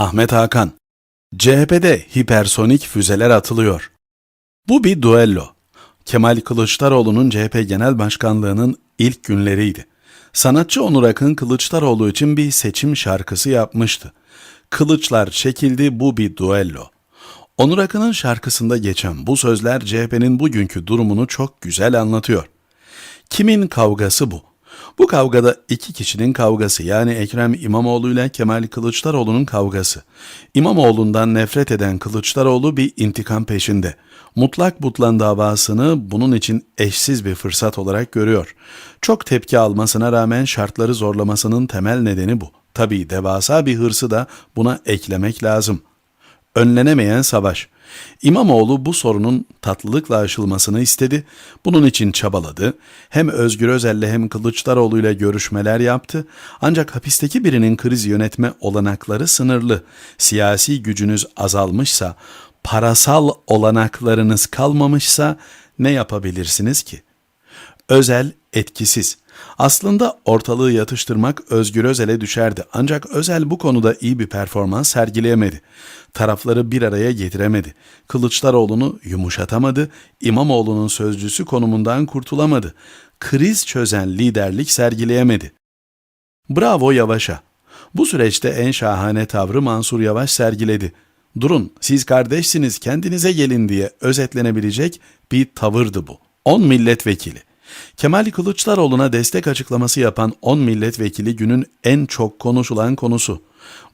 Ahmet Hakan CHP'de hipersonik füzeler atılıyor. Bu bir duello. Kemal Kılıçdaroğlu'nun CHP Genel Başkanlığı'nın ilk günleriydi. Sanatçı Onur Akın Kılıçdaroğlu için bir seçim şarkısı yapmıştı. Kılıçlar çekildi bu bir duello. Onur Akın'ın şarkısında geçen bu sözler CHP'nin bugünkü durumunu çok güzel anlatıyor. Kimin kavgası bu? Bu kavgada iki kişinin kavgası yani Ekrem İmamoğlu ile Kemal Kılıçdaroğlu'nun kavgası. İmamoğlu'ndan nefret eden Kılıçdaroğlu bir intikam peşinde. Mutlak Butlan davasını bunun için eşsiz bir fırsat olarak görüyor. Çok tepki almasına rağmen şartları zorlamasının temel nedeni bu. Tabii devasa bir hırsı da buna eklemek lazım. Önlenemeyen savaş. İmamoğlu bu sorunun tatlılıkla aşılmasını istedi. Bunun için çabaladı. Hem Özgür Özel'le hem Kılıçdaroğlu ile görüşmeler yaptı. Ancak hapisteki birinin kriz yönetme olanakları sınırlı. Siyasi gücünüz azalmışsa, parasal olanaklarınız kalmamışsa ne yapabilirsiniz ki? Özel etkisiz. Aslında ortalığı yatıştırmak Özgür Özel'e düşerdi. Ancak Özel bu konuda iyi bir performans sergileyemedi. Tarafları bir araya getiremedi. Kılıçdaroğlu'nu yumuşatamadı. İmamoğlu'nun sözcüsü konumundan kurtulamadı. Kriz çözen liderlik sergileyemedi. Bravo Yavaş'a. Bu süreçte en şahane tavrı Mansur Yavaş sergiledi. Durun, siz kardeşsiniz, kendinize gelin diye özetlenebilecek bir tavırdı bu. 10 milletvekili. Kemal Kılıçdaroğlu'na destek açıklaması yapan 10 milletvekili günün en çok konuşulan konusu.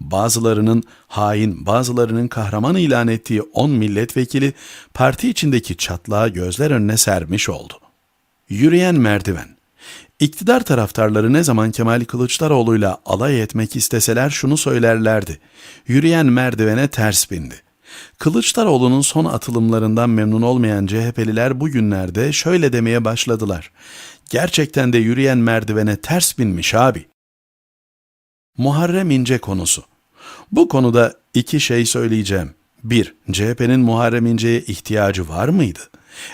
Bazılarının hain, bazılarının kahraman ilan ettiği 10 milletvekili parti içindeki çatlağı gözler önüne sermiş oldu. Yürüyen merdiven. İktidar taraftarları ne zaman Kemal Kılıçdaroğlu'yla alay etmek isteseler şunu söylerlerdi. Yürüyen merdivene ters bindi. Kılıçdaroğlu'nun son atılımlarından memnun olmayan CHP'liler bugünlerde şöyle demeye başladılar. Gerçekten de yürüyen merdivene ters binmiş abi. Muharrem İnce konusu. Bu konuda iki şey söyleyeceğim. Bir, CHP'nin Muharrem İnce'ye ihtiyacı var mıydı?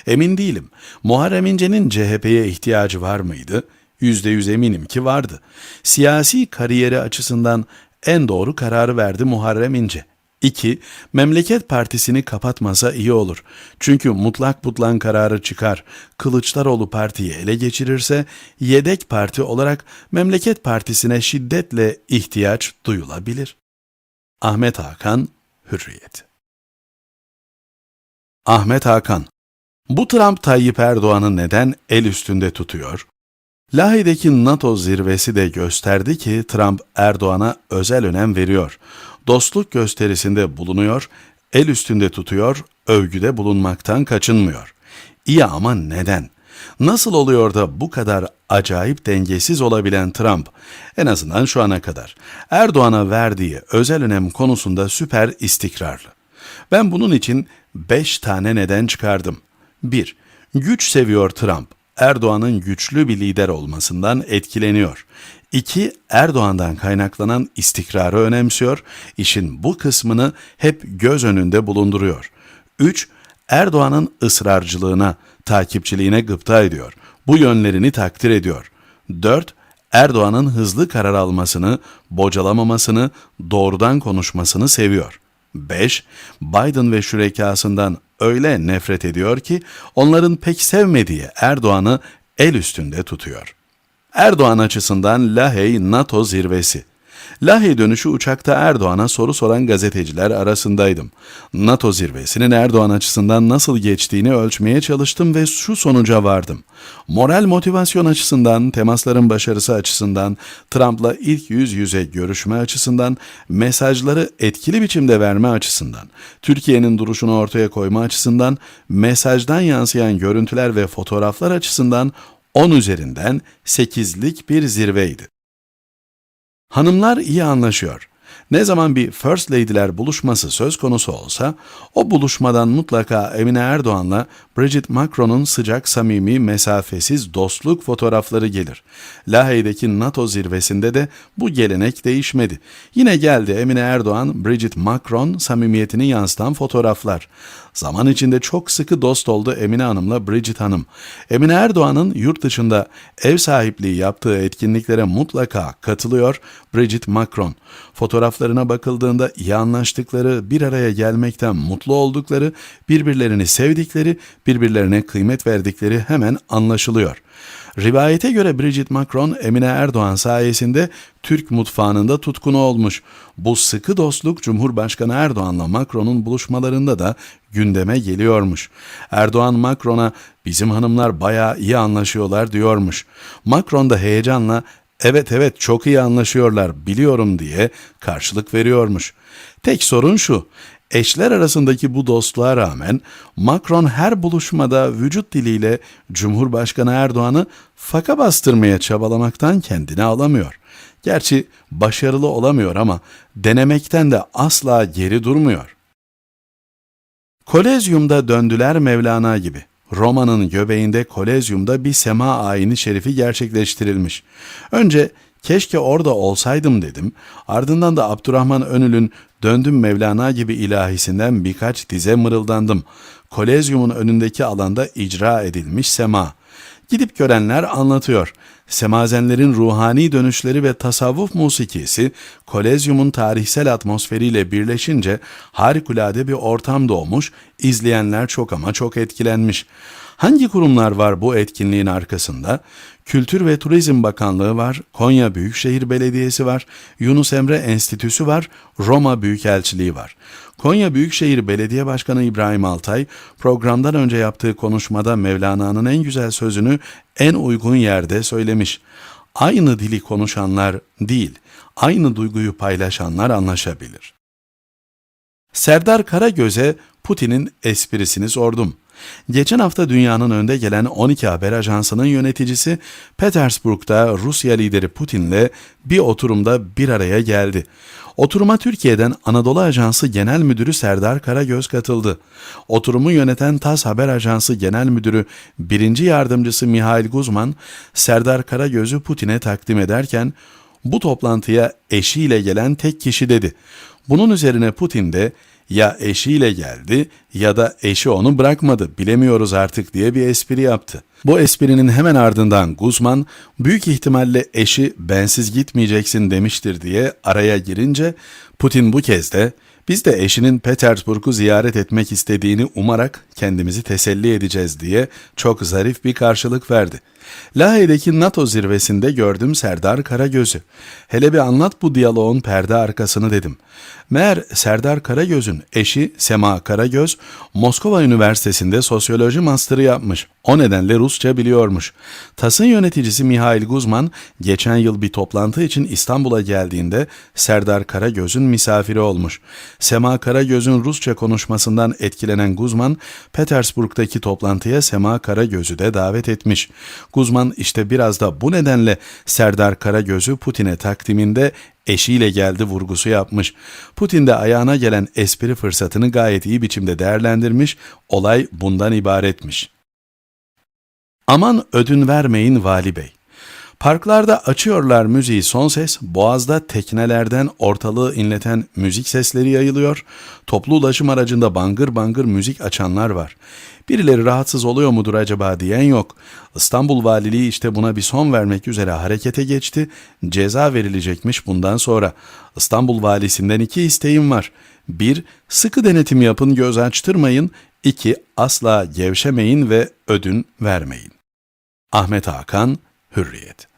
Emin değilim. Muharrem İnce'nin CHP'ye ihtiyacı var mıydı? Yüzde yüz eminim ki vardı. Siyasi kariyeri açısından en doğru kararı verdi Muharrem İnce. 2. Memleket Partisi'ni kapatmasa iyi olur. Çünkü mutlak butlan kararı çıkar. Kılıçdaroğlu partiyi ele geçirirse yedek parti olarak Memleket Partisi'ne şiddetle ihtiyaç duyulabilir. Ahmet Hakan, Hürriyet Ahmet Hakan Bu Trump Tayyip Erdoğan'ı neden el üstünde tutuyor? Lahey'deki NATO zirvesi de gösterdi ki Trump Erdoğan'a özel önem veriyor dostluk gösterisinde bulunuyor, el üstünde tutuyor, övgüde bulunmaktan kaçınmıyor. İyi ama neden? Nasıl oluyor da bu kadar acayip dengesiz olabilen Trump, en azından şu ana kadar, Erdoğan'a verdiği özel önem konusunda süper istikrarlı. Ben bunun için beş tane neden çıkardım. 1. Güç seviyor Trump. Erdoğan'ın güçlü bir lider olmasından etkileniyor. 2. Erdoğan'dan kaynaklanan istikrarı önemsiyor, işin bu kısmını hep göz önünde bulunduruyor. 3. Erdoğan'ın ısrarcılığına, takipçiliğine gıpta ediyor. Bu yönlerini takdir ediyor. 4. Erdoğan'ın hızlı karar almasını, bocalamamasını, doğrudan konuşmasını seviyor. 5. Biden ve şürekasından öyle nefret ediyor ki onların pek sevmediği Erdoğan'ı el üstünde tutuyor. Erdoğan açısından Lahey NATO zirvesi. Lahey dönüşü uçakta Erdoğan'a soru soran gazeteciler arasındaydım. NATO zirvesinin Erdoğan açısından nasıl geçtiğini ölçmeye çalıştım ve şu sonuca vardım. Moral motivasyon açısından, temasların başarısı açısından, Trump'la ilk yüz yüze görüşme açısından, mesajları etkili biçimde verme açısından, Türkiye'nin duruşunu ortaya koyma açısından, mesajdan yansıyan görüntüler ve fotoğraflar açısından 10 üzerinden 8'lik bir zirveydi. Hanımlar iyi anlaşıyor. Ne zaman bir First Lady'ler buluşması söz konusu olsa, o buluşmadan mutlaka Emine Erdoğan'la Bridget Macron'un sıcak, samimi, mesafesiz dostluk fotoğrafları gelir. Lahey'deki NATO zirvesinde de bu gelenek değişmedi. Yine geldi Emine Erdoğan, Bridget Macron samimiyetini yansıtan fotoğraflar. Zaman içinde çok sıkı dost oldu Emine Hanım'la Bridget Hanım. Emine Erdoğan'ın yurt dışında ev sahipliği yaptığı etkinliklere mutlaka katılıyor Bridget Macron. Fotoğraflar duruşlarına bakıldığında iyi anlaştıkları, bir araya gelmekten mutlu oldukları, birbirlerini sevdikleri, birbirlerine kıymet verdikleri hemen anlaşılıyor. Rivayete göre Bridget Macron, Emine Erdoğan sayesinde Türk mutfağında tutkunu olmuş. Bu sıkı dostluk Cumhurbaşkanı Erdoğan'la Macron'un buluşmalarında da gündeme geliyormuş. Erdoğan Macron'a bizim hanımlar bayağı iyi anlaşıyorlar diyormuş. Macron da heyecanla evet evet çok iyi anlaşıyorlar biliyorum diye karşılık veriyormuş. Tek sorun şu, eşler arasındaki bu dostluğa rağmen Macron her buluşmada vücut diliyle Cumhurbaşkanı Erdoğan'ı faka bastırmaya çabalamaktan kendini alamıyor. Gerçi başarılı olamıyor ama denemekten de asla geri durmuyor. Kolezyum'da döndüler Mevlana gibi. Roma'nın göbeğinde Kolezyum'da bir sema ayini şerifi gerçekleştirilmiş. Önce keşke orada olsaydım dedim. Ardından da Abdurrahman Önül'ün Döndüm Mevlana gibi ilahisinden birkaç dize mırıldandım. Kolezyum'un önündeki alanda icra edilmiş sema. Gidip görenler anlatıyor. Semazenlerin ruhani dönüşleri ve tasavvuf musikisi Kolezyum'un tarihsel atmosferiyle birleşince harikulade bir ortam doğmuş, izleyenler çok ama çok etkilenmiş. Hangi kurumlar var bu etkinliğin arkasında? Kültür ve Turizm Bakanlığı var, Konya Büyükşehir Belediyesi var, Yunus Emre Enstitüsü var, Roma Büyükelçiliği var. Konya Büyükşehir Belediye Başkanı İbrahim Altay programdan önce yaptığı konuşmada Mevlana'nın en güzel sözünü en uygun yerde söylemiş. Aynı dili konuşanlar değil, aynı duyguyu paylaşanlar anlaşabilir. Serdar Karagöz'e Putin'in esprisini sordum. Geçen hafta dünyanın önde gelen 12 haber ajansının yöneticisi Petersburg'da Rusya lideri Putin'le bir oturumda bir araya geldi. Oturuma Türkiye'den Anadolu Ajansı Genel Müdürü Serdar Karagöz katıldı. Oturumu yöneten TAS Haber Ajansı Genel Müdürü 1. Yardımcısı Mihail Guzman, Serdar Karagöz'ü Putin'e takdim ederken, bu toplantıya eşiyle gelen tek kişi dedi. Bunun üzerine Putin de ya eşiyle geldi ya da eşi onu bırakmadı bilemiyoruz artık diye bir espri yaptı. Bu esprinin hemen ardından Guzman büyük ihtimalle eşi bensiz gitmeyeceksin demiştir diye araya girince Putin bu kez de biz de eşinin Petersburg'u ziyaret etmek istediğini umarak kendimizi teselli edeceğiz diye çok zarif bir karşılık verdi. Lahey'deki NATO zirvesinde gördüm Serdar Karagöz'ü. Hele bir anlat bu diyaloğun perde arkasını dedim. Meğer Serdar Karagöz'ün eşi Sema Karagöz, Moskova Üniversitesi'nde sosyoloji master'ı yapmış. O nedenle Rusça biliyormuş. TAS'ın yöneticisi Mihail Guzman, geçen yıl bir toplantı için İstanbul'a geldiğinde Serdar Karagöz'ün misafiri olmuş. Sema Karagöz'ün Rusça konuşmasından etkilenen Guzman, Petersburg'daki toplantıya Sema Karagöz'ü de davet etmiş. Guzman işte biraz da bu nedenle Serdar Karagöz'ü Putin'e takdiminde eşiyle geldi vurgusu yapmış. Putin de ayağına gelen espri fırsatını gayet iyi biçimde değerlendirmiş, olay bundan ibaretmiş. Aman ödün vermeyin vali bey. Parklarda açıyorlar müziği son ses, boğazda teknelerden ortalığı inleten müzik sesleri yayılıyor, toplu ulaşım aracında bangır bangır müzik açanlar var. Birileri rahatsız oluyor mudur acaba diyen yok. İstanbul Valiliği işte buna bir son vermek üzere harekete geçti, ceza verilecekmiş bundan sonra. İstanbul Valisinden iki isteğim var. Bir, sıkı denetim yapın göz açtırmayın. İki, asla gevşemeyin ve ödün vermeyin. Ahmet Hakan, Hürriyet